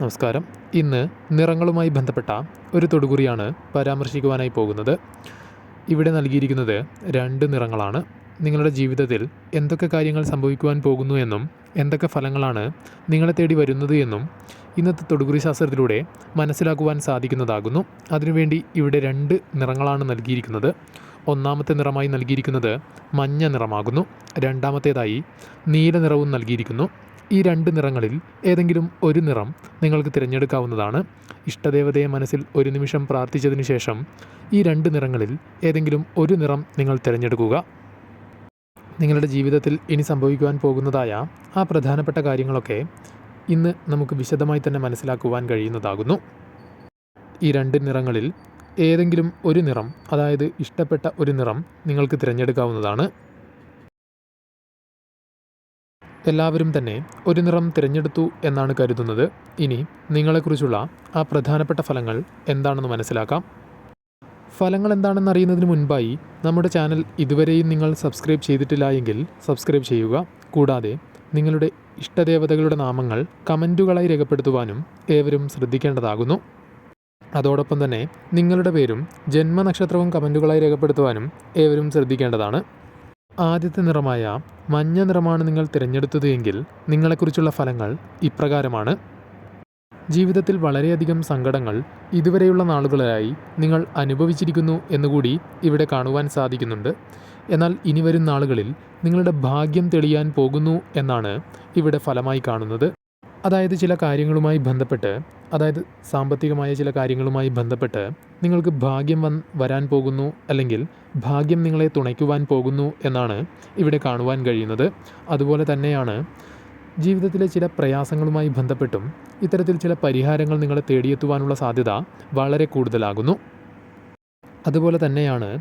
നമസ്കാരം. ഇന്ന് നിറങ്ങളുമായി ബന്ധപ്പെട്ട ഒരു തൊടുകുറിയാണ് പരാമർശിക്കുവാനായി പോകുന്നത്. ഇവിടെ നൽകിയിരിക്കുന്നത് രണ്ട് നിറങ്ങളാണ്. നിങ്ങളുടെ ജീവിതത്തിൽ എന്തൊക്കെ കാര്യങ്ങൾ സംഭവിക്കുവാൻ പോകുന്നു എന്നും എന്തൊക്കെ ഫലങ്ങളാണ് നിങ്ങളെ തേടി വരുന്നത് എന്നും ഇന്നത്തെ തൊടുകുറി ശാസ്ത്രത്തിലൂടെ മനസ്സിലാക്കുവാൻ സാധിക്കുന്നതാകുന്നു. അതിനുവേണ്ടി ഇവിടെ രണ്ട് നിറങ്ങളാണ് നൽകിയിരിക്കുന്നത്. ഒന്നാമത്തെ നിറമായി നൽകിയിരിക്കുന്നത് മഞ്ഞ നിറമാകുന്നു. രണ്ടാമത്തേതായി നീല നിറവും നൽകിയിരിക്കുന്നു. ഈ രണ്ട് നിറങ്ങളിൽ ഏതെങ്കിലും ഒരു നിറം നിങ്ങൾക്ക് തിരഞ്ഞെടുക്കാവുന്നതാണ്. ഇഷ്ടദേവതയെ മനസ്സിൽ ഒരു നിമിഷം പ്രാർത്ഥിച്ചതിന് ശേഷം ഈ രണ്ട് നിറങ്ങളിൽ ഏതെങ്കിലും ഒരു നിറം നിങ്ങൾ തിരഞ്ഞെടുക്കുക. നിങ്ങളുടെ ജീവിതത്തിൽ ഇനി സംഭവിക്കുവാൻ പോകുന്നതായ ആ പ്രധാനപ്പെട്ട കാര്യങ്ങളൊക്കെ ഇന്ന് നമുക്ക് വിശദമായി തന്നെ മനസ്സിലാക്കുവാൻ കഴിയുന്നതാകുന്നു. ഈ രണ്ട് നിറങ്ങളിൽ ഏതെങ്കിലും ഒരു നിറം അതായത് ഇഷ്ടപ്പെട്ട ഒരു നിറം നിങ്ങൾക്ക് തിരഞ്ഞെടുക്കാവുന്നതാണ്. എല്ലാവരും തന്നെ ഒരു നിറം തിരഞ്ഞെടുത്തു എന്നാണ് കരുതുന്നത്. ഇനി നിങ്ങളെക്കുറിച്ചുള്ള ആ പ്രധാനപ്പെട്ട ഫലങ്ങൾ എന്താണെന്ന് മനസ്സിലാക്കാം. ഫലങ്ങൾ എന്താണെന്ന് അറിയുന്നതിന് മുൻപായി നമ്മുടെ ചാനൽ ഇതുവരെയും നിങ്ങൾ സബ്സ്ക്രൈബ് ചെയ്തിട്ടില്ല എങ്കിൽ സബ്സ്ക്രൈബ് ചെയ്യുക. കൂടാതെ നിങ്ങളുടെ ഇഷ്ടദേവതകളുടെ നാമങ്ങൾ കമന്റുകളായി രേഖപ്പെടുത്തുവാനും ഏവരും ശ്രദ്ധിക്കേണ്ടതാകുന്നു. അതോടൊപ്പം തന്നെ നിങ്ങളുടെ പേരും ജന്മനക്ഷത്രവും കമന്റുകളായി രേഖപ്പെടുത്തുവാനും ഏവരും ശ്രദ്ധിക്കേണ്ടതാണ്. ആദ്യത്തെ നിറമായ മഞ്ഞ നിറമാണ് നിങ്ങൾ തിരഞ്ഞെടുത്തത് എങ്കിൽ നിങ്ങളെക്കുറിച്ചുള്ള ഫലങ്ങൾ ഇപ്രകാരമാണ്. ജീവിതത്തിൽ വളരെയധികം സങ്കടങ്ങൾ ഇതുവരെയുള്ള നാളുകളായി നിങ്ങൾ അനുഭവിച്ചിരിക്കുന്നു എന്നുകൂടി ഇവിടെ കാണുവാൻ സാധിക്കുന്നുണ്ട്. എന്നാൽ ഇനി വരും നാളുകളിൽ നിങ്ങളുടെ ഭാഗ്യം തെളിയാൻ പോകുന്നു എന്നാണ് ഇവിടെ ഫലമായി കാണുന്നത്. അതായത് ചില കാര്യങ്ങളുമായി ബന്ധപ്പെട്ട് അതായത് സാമ്പത്തികമായ ചില കാര്യങ്ങളുമായി ബന്ധപ്പെട്ട് നിങ്ങൾക്ക് ഭാഗ്യം വൻ വരാൻ പോകുന്നു അല്ലെങ്കിൽ ഭാഗ്യം നിങ്ങളെ തുണയ്ക്കുവാൻ പോകുന്നു എന്നാണ് ഇവിടെ കാണുവാൻ കഴിയുന്നത്. അതുപോലെ തന്നെയാണ് ജീവിതത്തിലെ ചില പ്രയാസങ്ങളുമായി ബന്ധപ്പെട്ടും ഇത്തരത്തിൽ ചില പരിഹാരങ്ങൾ നിങ്ങളെ തേടിയെത്തുവാനുള്ള സാധ്യത വളരെ കൂടുതലാകുന്നു. അതുപോലെ തന്നെയാണ്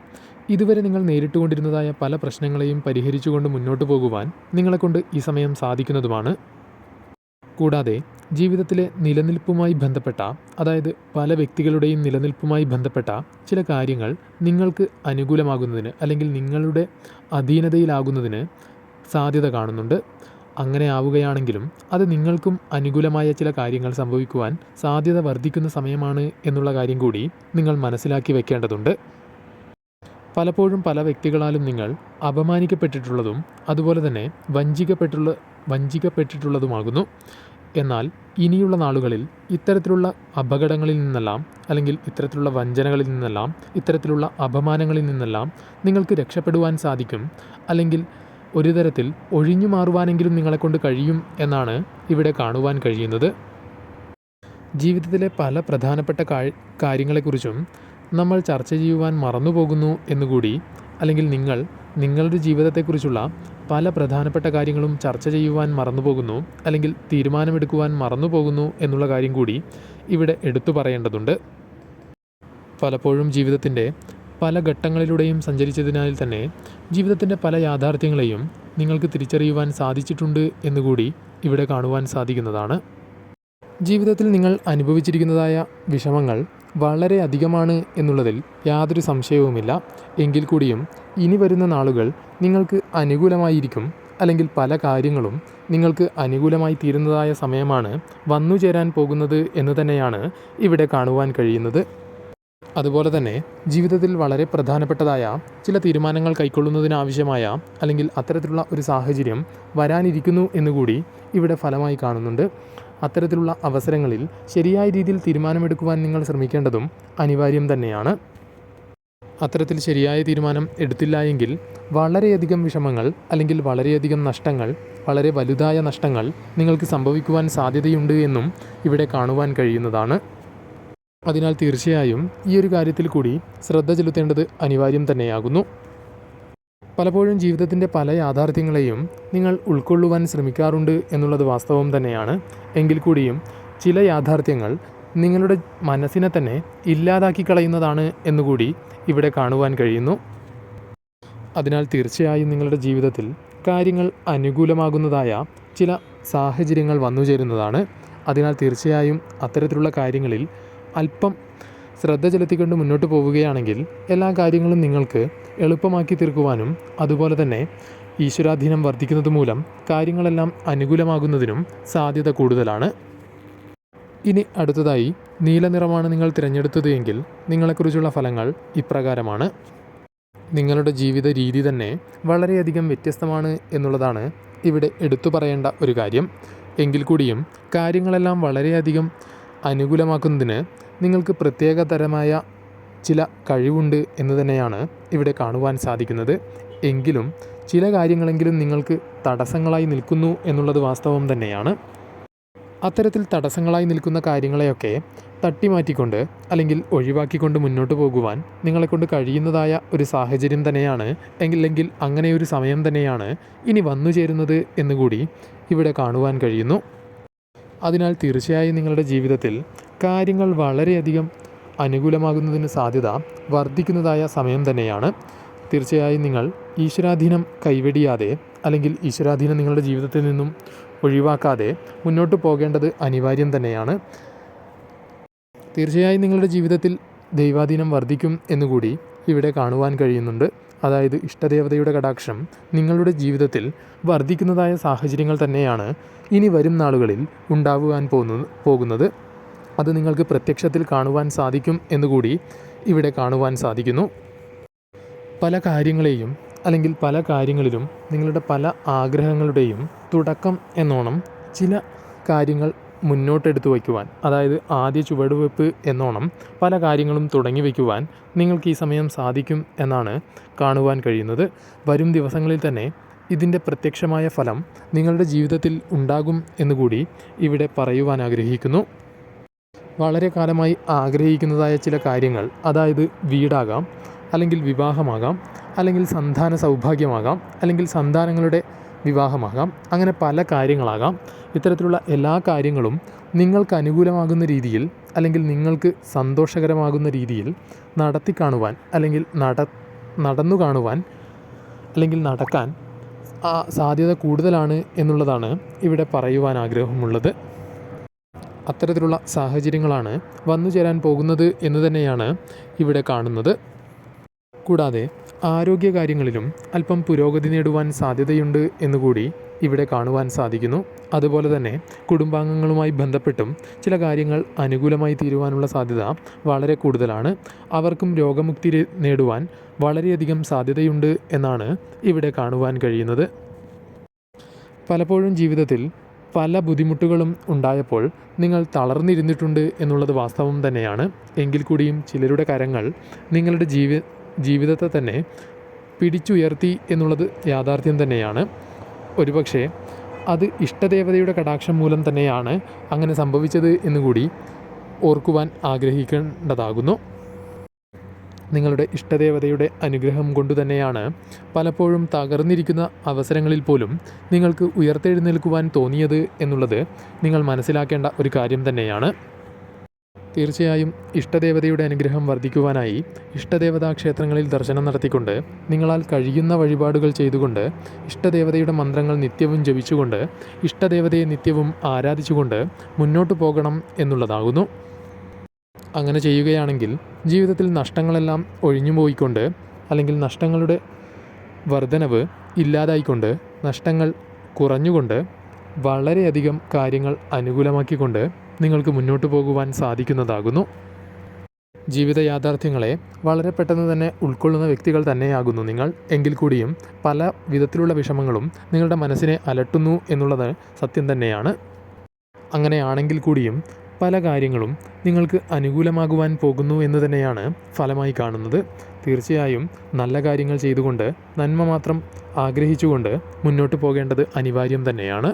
ഇതുവരെ നിങ്ങൾ നേരിട്ടുകൊണ്ടിരുന്നതായ പല പ്രശ്നങ്ങളെയും പരിഹരിച്ചുകൊണ്ട് മുന്നോട്ട് പോകുവാൻ നിങ്ങളെക്കൊണ്ട് ഈ സമയം സാധിക്കുന്നതുമാണ്. കൂടാതെ ജീവിതത്തിലെ നിലനിൽപ്പുമായി ബന്ധപ്പെട്ട അതായത് പല വ്യക്തികളുടെയും നിലനിൽപ്പുമായി ബന്ധപ്പെട്ട ചില കാര്യങ്ങൾ നിങ്ങൾക്ക് അനുകൂലമാകുന്നതിന് അല്ലെങ്കിൽ നിങ്ങളുടെ അധീനതയിലാകുന്നതിന് സാധ്യത കാണുന്നുണ്ട്. അങ്ങനെ ആവുകയാണെങ്കിലും അത് നിങ്ങൾക്കും അനുകൂലമായ ചില കാര്യങ്ങൾ സംഭവിക്കുവാൻ സാധ്യത വർദ്ധിക്കുന്ന സമയമാണ് എന്നുള്ള കാര്യം കൂടി നിങ്ങൾ മനസ്സിലാക്കി വെക്കേണ്ടതുണ്ട്. പലപ്പോഴും പല വ്യക്തികളാലും നിങ്ങൾ അപമാനിക്കപ്പെട്ടിട്ടുള്ളതും അതുപോലെ തന്നെ വഞ്ചിക്കപ്പെട്ടുള്ള വഞ്ചിക്കപ്പെട്ടിട്ടുള്ളതുമാകുന്നു. എന്നാൽ ഇനിയുള്ള നാളുകളിൽ ഇത്തരത്തിലുള്ള അപകടങ്ങളിൽ നിന്നെല്ലാം അല്ലെങ്കിൽ ഇത്തരത്തിലുള്ള വഞ്ചനകളിൽ നിന്നെല്ലാം ഇത്തരത്തിലുള്ള അപമാനങ്ങളിൽ നിന്നെല്ലാം നിങ്ങൾക്ക് രക്ഷപ്പെടുവാൻ സാധിക്കും. അല്ലെങ്കിൽ ഒരു തരത്തിൽ ഒഴിഞ്ഞു മാറുവാനെങ്കിലും നിങ്ങളെക്കൊണ്ട് കഴിയും എന്നാണ് ഇവിടെ കാണുവാൻ കഴിയുന്നത്. ജീവിതത്തിലെ പല പ്രധാനപ്പെട്ട കാര്യങ്ങളെക്കുറിച്ചും നമ്മൾ ചർച്ച ചെയ്യുവാൻ മറന്നുപോകുന്നു എന്നുകൂടി അല്ലെങ്കിൽ നിങ്ങൾ നിങ്ങളുടെ ജീവിതത്തെക്കുറിച്ചുള്ള പല പ്രധാനപ്പെട്ട കാര്യങ്ങളും ചർച്ച ചെയ്യുവാൻ മറന്നുപോകുന്നു അല്ലെങ്കിൽ തീരുമാനമെടുക്കുവാൻ മറന്നുപോകുന്നു എന്നുള്ള കാര്യം കൂടി ഇവിടെ എടുത്തു പറയേണ്ടതുണ്ട്. പലപ്പോഴും ജീവിതത്തിന്റെ പല ഘട്ടങ്ങളിലൂടെയും സഞ്ചരിച്ചതിനാൽ തന്നെ ജീവിതത്തിന്റെ പല യാഥാർത്ഥ്യങ്ങളെയും നിങ്ങൾക്ക് തിരിച്ചറിയുവാൻ സാധിച്ചിട്ടുണ്ട് എന്നുകൂടി ഇവിടെ കാണുവാൻ സാധിക്കുന്നതാണ്. ജീവിതത്തിൽ നിങ്ങൾ അനുഭവിച്ചിരിക്കുന്നതായ വിഷമങ്ങൾ വളരെ അധികമാണ് എന്നുള്ളതിൽ യാതൊരു സംശയവുമില്ല. എങ്കിൽ കൂടിയും ഇനി വരുന്ന നാളുകൾ നിങ്ങൾക്ക് അനുകൂലമായിരിക്കും. അല്ലെങ്കിൽ പല കാര്യങ്ങളും നിങ്ങൾക്ക് അനുകൂലമായി തീരുന്നതായ സമയമാണ് വന്നു ചേരാൻ പോകുന്നത് എന്ന് തന്നെയാണ് ഇവിടെ കാണുവാൻ കഴിയുന്നത്. അതുപോലെ തന്നെ ജീവിതത്തിൽ വളരെ പ്രധാനപ്പെട്ടതായ ചില തീരുമാനങ്ങൾ കൈക്കൊള്ളുന്നതിനാവശ്യമായ അല്ലെങ്കിൽ അത്തരത്തിലുള്ള ഒരു സാഹചര്യം വരാനിരിക്കുന്നു എന്നുകൂടി ഇവിടെ ഫലമായി കാണുന്നുണ്ട്. അത്തരത്തിലുള്ള അവസരങ്ങളിൽ ശരിയായ രീതിയിൽ തീരുമാനമെടുക്കുവാൻ നിങ്ങൾ ശ്രമിക്കേണ്ടതും അനിവാര്യം തന്നെയാണ്. അത്തരത്തിൽ ശരിയായ തീരുമാനം എടുത്തില്ല എങ്കിൽ വളരെയധികം വിഷമങ്ങൾ അല്ലെങ്കിൽ വളരെയധികം നഷ്ടങ്ങൾ വളരെ വലുതായ നഷ്ടങ്ങൾ നിങ്ങൾക്ക് സംഭവിക്കുവാൻ സാധ്യതയുണ്ട് എന്നും ഇവിടെ കാണുവാൻ കഴിയുന്നതാണ്. അതിനാൽ തീർച്ചയായും ഈ ഒരു കാര്യത്തിൽ കൂടി ശ്രദ്ധ ചെലുത്തേണ്ടത് അനിവാര്യം തന്നെയാകുന്നു. പലപ്പോഴും ജീവിതത്തിന്റെ പല യാഥാർത്ഥ്യങ്ങളെയും നിങ്ങൾ ഉൾക്കൊള്ളുവാൻ ശ്രമിക്കാറുണ്ട് എന്നുള്ളത് വാസ്തവം തന്നെയാണ്. എങ്കിൽ കൂടിയും ചില യാഥാർത്ഥ്യങ്ങൾ നിങ്ങളുടെ മനസ്സിനെ തന്നെ ഇല്ലാതാക്കി കളയുന്നതാണ് എന്നുകൂടി ഇവിടെ കാണുവാൻ കഴിയുന്നു. അതിനാൽ തീർച്ചയായും നിങ്ങളുടെ ജീവിതത്തിൽ കാര്യങ്ങൾ അനുകൂലമാകുന്നതായ ചില സാഹചര്യങ്ങൾ വന്നു ചേരുന്നതാണ്. അതിനാൽ തീർച്ചയായും അത്തരത്തിലുള്ള കാര്യങ്ങളിൽ അല്പം ശ്രദ്ധ ചെലുത്തിക്കൊണ്ട് മുന്നോട്ട് പോവുകയാണെങ്കിൽ എല്ലാ കാര്യങ്ങളും നിങ്ങൾക്ക് എളുപ്പമാക്കി തീർക്കുവാനും അതുപോലെ തന്നെ ഈശ്വരാധീനം വർദ്ധിക്കുന്നത് മൂലം കാര്യങ്ങളെല്ലാം അനുകൂലമാകുന്നതിനും സാധ്യത കൂടുതലാണ്. ഇനി അടുത്തതായി നീല നിറമാണ് നിങ്ങൾ തിരഞ്ഞെടുത്തത് എങ്കിൽ നിങ്ങളെക്കുറിച്ചുള്ള ഫലങ്ങൾ ഇപ്രകാരമാണ്. നിങ്ങളുടെ ജീവിത രീതി തന്നെ വളരെയധികം വ്യത്യസ്തമാണ് എന്നുള്ളതാണ് ഇവിടെ എടുത്തു പറയേണ്ട ഒരു കാര്യം. എങ്കിൽ കൂടിയും കാര്യങ്ങളെല്ലാം വളരെയധികം അനുകൂലമാക്കുന്നതിന് നിങ്ങൾക്ക് പ്രത്യേകതരമായ ചില കഴിവുണ്ട് എന്ന് തന്നെയാണ് ഇവിടെ കാണുവാൻ സാധിക്കുന്നത്. എങ്കിലും ചില കാര്യങ്ങളെങ്കിലും നിങ്ങൾക്ക് തടസ്സങ്ങളായി നിൽക്കുന്നു എന്നുള്ളത് വാസ്തവം തന്നെയാണ്. അത്തരത്തിൽ തടസ്സങ്ങളായി നിൽക്കുന്ന കാര്യങ്ങളെയൊക്കെ തട്ടിമാറ്റിക്കൊണ്ട് അല്ലെങ്കിൽ ഒഴിവാക്കിക്കൊണ്ട് മുന്നോട്ട് പോകുവാൻ നിങ്ങളെക്കൊണ്ട് കഴിയുന്നതായ ഒരു സാഹചര്യം തന്നെയാണ്. എങ്കിലെങ്കിൽ അങ്ങനെ ഒരു സമയം തന്നെയാണ് ഇനി വന്നു ചേരുന്നത് എന്നുകൂടി ഇവിടെ കാണുവാൻ കഴിയുന്നു. അതിനാൽ തീർച്ചയായും നിങ്ങളുടെ ജീവിതത്തിൽ കാര്യങ്ങൾ വളരെയധികം അനുകൂലമാകുന്നതിന് സാധ്യത വർദ്ധിക്കുന്നതായ സമയം തന്നെയാണ്. തീർച്ചയായും നിങ്ങൾ ഈശ്വരാധീനം കൈവെടിയാതെ അല്ലെങ്കിൽ ഈശ്വരാധീനം നിങ്ങളുടെ ജീവിതത്തിൽ നിന്നും ഒഴിവാക്കാതെ മുന്നോട്ട് പോകേണ്ടത് അനിവാര്യം തന്നെയാണ്. തീർച്ചയായും നിങ്ങളുടെ ജീവിതത്തിൽ ദൈവാധീനം വർദ്ധിക്കും എന്നുകൂടി ഇവിടെ കാണുവാൻ കഴിയുന്നുണ്ട്. അതായത് ഇഷ്ടദേവതയുടെ കടാക്ഷം നിങ്ങളുടെ ജീവിതത്തിൽ വർദ്ധിക്കുന്നതായ സാഹചര്യങ്ങൾ തന്നെയാണ് ഇനി വരും നാളുകളിൽ ഉണ്ടാകുവാൻ പോകുന്നത്. അത് നിങ്ങൾക്ക് പ്രത്യക്ഷത്തിൽ കാണുവാൻ സാധിക്കും എന്നുകൂടി ഇവിടെ കാണുവാൻ സാധിക്കുന്നു. പല കാര്യങ്ങളെയും അല്ലെങ്കിൽ പല കാര്യങ്ങളിലും നിങ്ങളുടെ പല ആഗ്രഹങ്ങളുടെയും തുടക്കം എന്നോണം ചില കാര്യങ്ങൾ മുന്നോട്ടെടുത്ത് വയ്ക്കുവാൻ അതായത് ആദ്യ ചുവടുവെപ്പ് എന്നോണം പല കാര്യങ്ങളും തുടങ്ങി വയ്ക്കുവാൻ നിങ്ങൾക്ക് ഈ സമയം സാധിക്കും എന്നാണ് കാണുവാൻ കഴിയുന്നത്. വരും ദിവസങ്ങളിൽ തന്നെ ഇതിന്റെ പ്രത്യക്ഷമായ ഫലം നിങ്ങളുടെ ജീവിതത്തിൽ ഉണ്ടാകും എന്നുകൂടി ഇവിടെ പറയുവാൻ ആഗ്രഹിക്കുന്നു. വളരെ കാലമായി ആഗ്രഹിക്കുന്നതായ ചില കാര്യങ്ങൾ അതായത് വീടാകാം അല്ലെങ്കിൽ വിവാഹമാകാം അല്ലെങ്കിൽ സന്താന സൗഭാഗ്യമാകാം അല്ലെങ്കിൽ സന്താനങ്ങളുടെ വിവാഹമാകാം അങ്ങനെ പല കാര്യങ്ങളാകാം. ഇത്തരത്തിലുള്ള എല്ലാ കാര്യങ്ങളും നിങ്ങൾക്ക് അനുകൂലമാകുന്ന രീതിയിൽ അല്ലെങ്കിൽ നിങ്ങൾക്ക് സന്തോഷകരമാകുന്ന രീതിയിൽ നടത്തി കാണുവാൻ അല്ലെങ്കിൽ നട നടന്നു കാണുവാൻ അല്ലെങ്കിൽ നടക്കാൻ സാധ്യത കൂടുതലാണ് എന്നുള്ളതാണ് ഇവിടെ പറയുവാൻ ആഗ്രഹമുള്ളത്. അത്തരത്തിലുള്ള സാഹചര്യങ്ങളാണ് വന്നു ചേരാൻ പോകുന്നത് എന്ന് തന്നെയാണ് ഇവിടെ കാണുന്നത്. കൂടാതെ ആരോഗ്യകാര്യങ്ങളിലും അല്പം പുരോഗതി നേടുവാൻ സാധ്യതയുണ്ട് എന്നുകൂടി ഇവിടെ കാണുവാൻ സാധിക്കുന്നു. അതുപോലെ തന്നെ കുടുംബാംഗങ്ങളുമായി ബന്ധപ്പെട്ടും ചില കാര്യങ്ങൾ അനുകൂലമായി തീരുവാനുള്ള സാധ്യത വളരെ കൂടുതലാണ്. അവർക്കും രോഗമുക്തി നേടുവാൻ വളരെയധികം സാധ്യതയുണ്ട് എന്നാണ് ഇവിടെ കാണുവാൻ കഴിയുന്നത്. പലപ്പോഴും ജീവിതത്തിൽ പല ബുദ്ധിമുട്ടുകളും ഉണ്ടായപ്പോൾ നിങ്ങൾ തളർന്നിരുന്നിട്ടുണ്ട് എന്നുള്ളത് വാസ്തവം തന്നെയാണ്. എങ്കിൽ കൂടിയും ചിലരുടെ കരങ്ങൾ നിങ്ങളുടെ ജീവി ജീവിതത്തെ തന്നെ പിടിച്ചുയർത്തി എന്നുള്ളത് യാഥാർത്ഥ്യം തന്നെയാണ്. ഒരുപക്ഷെ അത് ഇഷ്ടദേവതയുടെ കടാക്ഷം മൂലം തന്നെയാണ് അങ്ങനെ സംഭവിച്ചത് എന്നുകൂടി ഓർക്കുവാൻ ആഗ്രഹിക്കേണ്ടതാകുന്നു. നിങ്ങളുടെ ഇഷ്ടദേവതയുടെ അനുഗ്രഹം കൊണ്ടു തന്നെയാണ് പലപ്പോഴും തകർന്നിരിക്കുന്ന അവസരങ്ങളിൽ പോലും നിങ്ങൾക്ക് ഉയർത്തെഴുന്നേൽക്കുവാൻ തോന്നിയത് എന്നുള്ളത് നിങ്ങൾ മനസ്സിലാക്കേണ്ട ഒരു കാര്യം തന്നെയാണ്. തീർച്ചയായും ഇഷ്ടദേവതയുടെ അനുഗ്രഹം വർദ്ധിക്കുവാനായി ഇഷ്ടദേവതാ ക്ഷേത്രങ്ങളിൽ ദർശനം നടത്തിക്കൊണ്ട് നിങ്ങളാൽ കഴിയുന്ന വഴിപാടുകൾ ചെയ്തുകൊണ്ട് ഇഷ്ടദേവതയുടെ മന്ത്രങ്ങൾ നിത്യവും ജപിച്ചുകൊണ്ട് ഇഷ്ടദേവതയെ നിത്യവും ആരാധിച്ചുകൊണ്ട് മുന്നോട്ട് പോകണം എന്നുള്ളതാകുന്നു. അങ്ങനെ ചെയ്യുകയാണെങ്കിൽ ജീവിതത്തിൽ നഷ്ടങ്ങളെല്ലാം ഒഴിഞ്ഞു പോയിക്കൊണ്ട് അല്ലെങ്കിൽ നഷ്ടങ്ങളുടെ വർധനവ് ഇല്ലാതായിക്കൊണ്ട് നഷ്ടങ്ങൾ കുറഞ്ഞുകൊണ്ട് വളരെയധികം കാര്യങ്ങൾ അനുകൂലമാക്കിക്കൊണ്ട് നിങ്ങൾക്ക് മുന്നോട്ട് പോകുവാൻ സാധിക്കുന്നതാകുന്നു. ജീവിത യാഥാർത്ഥ്യങ്ങളെ വളരെ പെട്ടെന്ന് തന്നെ ഉൾക്കൊള്ളുന്ന വ്യക്തികൾ തന്നെയാകുന്നു നിങ്ങൾ. എങ്കിൽ കൂടിയും പല വിധത്തിലുള്ള വിഷമങ്ങളും നിങ്ങളുടെ മനസ്സിനെ അലട്ടുന്നു എന്നുള്ളത് സത്യം തന്നെയാണ്. അങ്ങനെയാണെങ്കിൽ കൂടിയും പല കാര്യങ്ങളും നിങ്ങൾക്ക് അനുകൂലമാകുവാൻ പോകുന്നു എന്ന് തന്നെയാണ് ഫലമായി കാണുന്നത്. തീർച്ചയായും നല്ല കാര്യങ്ങൾ ചെയ്തുകൊണ്ട് നന്മ മാത്രം ആഗ്രഹിച്ചുകൊണ്ട് മുന്നോട്ട് പോകേണ്ടത് അനിവാര്യം തന്നെയാണ്.